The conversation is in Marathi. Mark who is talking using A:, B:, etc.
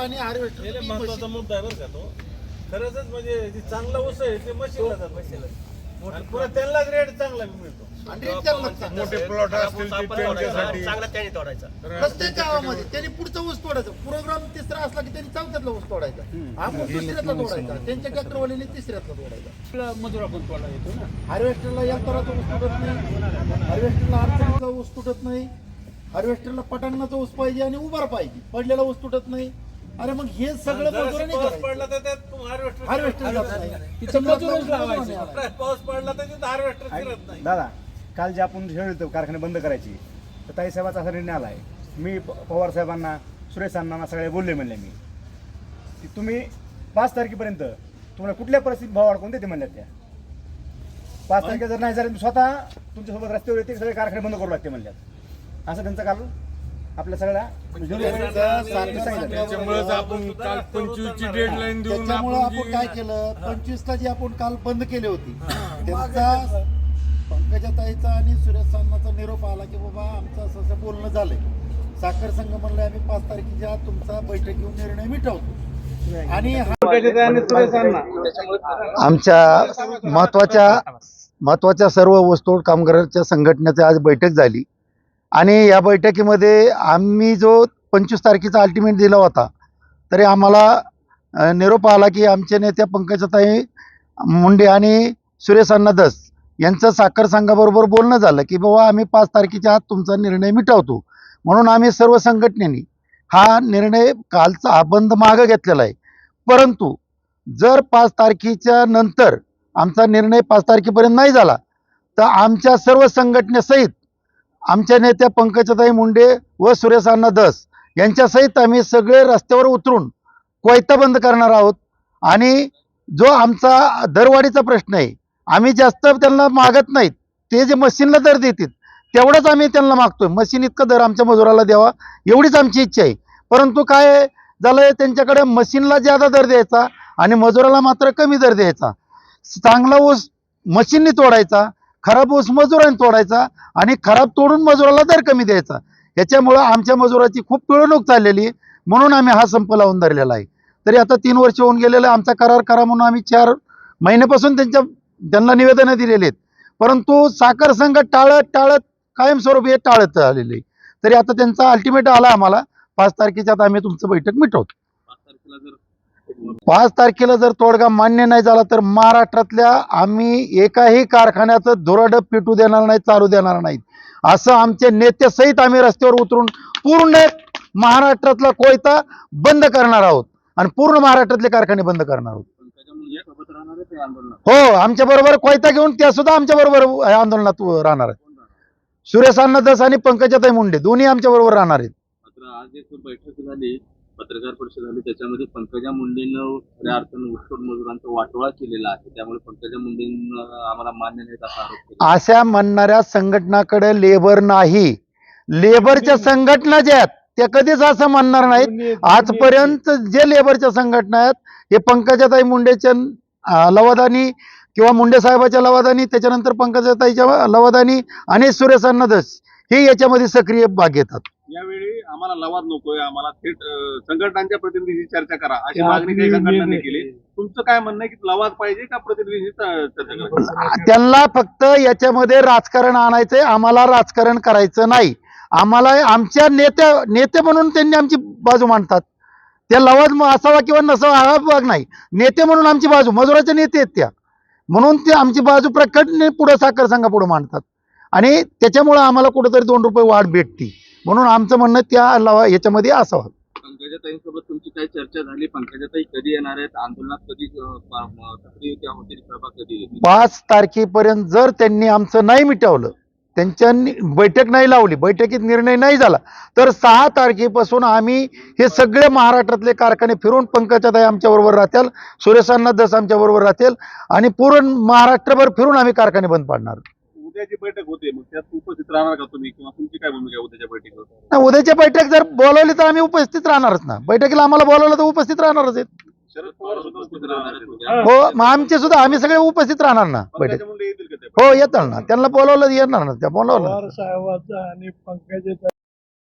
A: आणि हार्वेस्टर
B: महत्त्वाचा मुद्दा आहे बरं का तो. खरंच म्हणजे जे चांगला ऊस आहे ते मशीनला जातो आणि पुन्हा त्यांनाच रेट चांगला मिळतो.
A: आणि रेट त्यांनाच चांगला.
C: मोठे प्लॉट असतील ते त्यांच्यासाठी.
D: चांगला त्याने तोडायचा.
A: प्रत्येक गावामध्ये त्यांनी पुढचा ऊस तोडायचा प्रोग्राम तिसरा असला की त्यांनी चौथ्यातला ऊस तोडायचा आपण दुसऱ्यातला तोडायचा त्यांच्या ट्रॅक्टरवाल्याने तिसऱ्यातला तोडायचा
E: मजुरा पण तोडा येतो ना.
A: हार्वेस्टरला यंत्राचा ऊस तुटत नाही. हार्वेस्टरला अडचणीचा ऊस तुटत नाही. हार्वेस्टरला पटांगणाचा ऊस पाहिजे आणि उभार पाहिजे. पडलेला ऊस तुटत नाही. अरे मग हे सगळं मजुरांनी
B: पाऊस पडला तर त्यात हार्वेस्टर
A: हार्वेस्टर जात नाही.
E: तिथं मजूरच लावायचे.
B: पाऊस पडला तर तिथं हार्वेस्टर फिरत नाही.
F: दादा काल जे आपण ठेवलं कारखाने बंद करायची तर ताई साहेबाचा असा निर्णय आला आहे मी प- पवार साहेबांना सुरेश अण्णांना सगळे बोलले म्हणले मी. की तुम्ही पाच तारखेपर्यंत तुम्हाला कुठल्या परिस्थितीत भाव अडकून देते म्हणल्यात त्या. पाच तारखे जर नाही झाले स्वतः तुमच्यासोबत रस्त्यावर येते सगळे कारखाने बंद करू लागते म्हणल्यात. असं त्यांचं काल आपल्या सगळ्या
C: त्याच्यामुळेच आपण काल पंचवीसची डेडलाईन देऊन
A: त्याच्यामुळे
C: आपण
A: काय केलं? पंचवीसला जी आपण काल बंद केली होती त्यांचा पंकजाताईचा आणि सुरेश सान्नाचा निरोप आला की बाबा आमचं असं असं बोलणं झालंय. साखर संघ म्हणलं आम्ही पाच तारखेच्या तुमचा बैठक घेऊन निर्णय मिटवतो. आणि हा
G: आमच्या महत्त्वाच्या महत्त्वाच्या सर्व वस्तूड कामगारांच्या संघटनेची आज बैठक झाली. आणि या बैठकीमध्ये आम्ही जो पंचवीस तारखेचा अल्टिमेट दिला होता तरी आम्हाला निरोप आला की आमचे नेत्या पंकजाताई मुंडे आणि सुरेश अण्णा दस यांचं साखर संघाबरोबर बोलणं झालं की बाबा आम्ही पाच तारखेच्या आत तुमचा निर्णय मिटवतो म्हणून आम्ही सर्व संघटनेनी हा निर्णय कालचा हा बंद मागं घेतलेला आहे. परंतु जर पाच तारखेच्या नंतर आमचा निर्णय पाच तारखेपर्यंत नाही झाला तर आमच्या सर्व संघटनेसहित आमच्या नेत्या पंकजताई मुंडे व सुरेश अण्णा दस यांच्यासहित आम्ही सगळे रस्त्यावर उतरून कोयता बंद करणार आहोत. आणि जो आमचा दरवाढीचा प्रश्न आहे आम्ही जास्त त्यांना मागत नाहीत. ते जे मशीनला दर देतील तेवढंच आम्ही त्यांना मागतोय. मशीन इतका दर आमच्या मजुराला द्यावा एवढीच आमची इच्छा आहे. परंतु काय आहे, त्यांच्याकडे मशीनला ज्यादा दर द्यायचा आणि मजुराला मात्र कमी दर द्यायचा. चांगला ऊस मशीननी तोडायचा खराब ऊस मजुरांनी तोडायचा आणि खराब तोडून मजुराला दर कमी द्यायचा. याच्यामुळं आमच्या मजुराची खूप पिळवणूक चाललेली आहे. म्हणून आम्ही हा संप लावून धरलेला आहे. तरी आता तीन वर्ष होऊन गेलेलं आमचा करार करा म्हणून आम्ही चार महिन्यापासून त्यांच्या त्यांना निवेदनं दिलेली आहेत. परंतु साखर संघ टाळत टाळत कायमस्वरूपी हे टाळत आलेले तरी आता त्यांचा अल्टिमेट आला आम्हाला. पाच तारखेच्या आत आम्ही तुमचं बैठक मिटवतो. पाच तारखेला जर तोडगा मान्य नाही झाला तर महाराष्ट्रातल्या आम्ही एकाही कारखान्याचं धुरड पिटू देणार नाही चालू देणार नाहीत असं आमचे नेत्यासहित आम्ही रस्त्यावर उतरून पूर्ण महाराष्ट्रातला कोयता बंद करणार आहोत आणि पूर्ण महाराष्ट्रातले कारखाने बंद करणार आहोत. हो आमच्या बरोबर कोयता घेऊन त्या सुद्धा आमच्या बरोबर आंदोलनात राहणार आहेत. सुरेश अण्णा दस आणि पंकजाताई मुंडे दोन्ही आमच्या बरोबर राहणार आहेत.
H: बैठक झाली. पत्रकार परिषद झाली त्याच्यामध्ये पंकजा मुंडेनं खऱ्या अर्थानं ऊसतोड मजुरांचा वाटोळा केलेला आहे. त्यामुळे पंकजा मुंडेंना आम्हाला मान्य नाहीत असा आरोप केला.
G: अशा म्हणणाऱ्या संघटनाकडे लेबर नाही. लेबरच्या संघटना ज्या आहेत त्या कधीच असं म्हणणार नाहीत. आजपर्यंत जे लेबरच्या संघटना आहेत हे पंकजाताई मुंडेच्या लवादानी किंवा मुंडे साहेबाच्या लवादानी त्याच्यानंतर पंकजाताईच्या लवादानी आणि सुरेश अन्नदस हे याच्यामध्ये सक्रिय भाग घेतात.
H: आम्हाला लवाद नकोय आम्हाला थेट संघटनांच्या प्रतिनिधीशी चर्चा करा. अशी मागणी काही संघटनांनी केली. तुमचं काय म्हणणं आहे की लवाद पाहिजे का प्रतिनिधीशी चर्चा
G: त्यांना फक्त याच्यामध्ये राजकारण आणायचंय आम्हाला राजकारण करायचं नाही. आम्हाला आमच्या नेत्या नेते म्हणून त्यांनी आमची बाजू मांडतात. त्या लवाद असावा किंवा नसावा हा भाग नाही. नेते म्हणून आमची बाजू मजुराचे नेते आहेत त्या. म्हणून ते आमची बाजू प्रकटने पुढं साखर संघा पुढे मांडतात. आणि त्याच्यामुळं आम्हाला कुठेतरी दोन रुपये वाढ भेटते. म्हणून आमचं म्हणणं त्या लवा याच्यामध्ये असावं.
H: पंकजाताईंसोबत तुमची काही चर्चा झाली? पंकजाताई कधी येणार आहेत? आंदोलनात कधी अं, प- म- सक्रिय त्या होतील सभा कधी
G: पाच तारखेपर्यंत जर त्यांनी आमचं नाही मिटवलं त्यांच्या नि- बैठक नाही लावली बैठकीत निर्णय नाही झाला तर सहा तारखेपासून आम्ही हे सगळे महाराष्ट्रातले कारखाने फिरून पंकजाताई आमच्याबरोबर राहतील सुरेशांना दस आमच्याबरोबर राहतील आणि पूर्ण महाराष्ट्रभर फिरून आम्ही कारखाने बंद पाडणार.
H: उद्याची बैठक होते मग त्यात उपस्थित राहणार का तुम्ही? किंवा तुमची काय भूमिका आहे उद्याच्या बैठकीवर?
G: नाही, उद्याची बैठक जर बोलावली तर आम्ही उपस्थित राहणारच ना. बैठकीला आम्हाला बोलावलं तर उपस्थित राहणारच आहेत.
H: शरद पवार सुद्धा उपस्थित राहणार आहेत उद्या.
G: हो मग आमचे सुद्धा आम्ही सगळे उपस्थित राहणार ना बैठक
H: पंकजा मुंडे येतील का त्या
G: हो येतात ना. त्यांना बोलावलं येणार ना. त्या बोलावलं
E: पवार साहेबाचा आणि पंकजा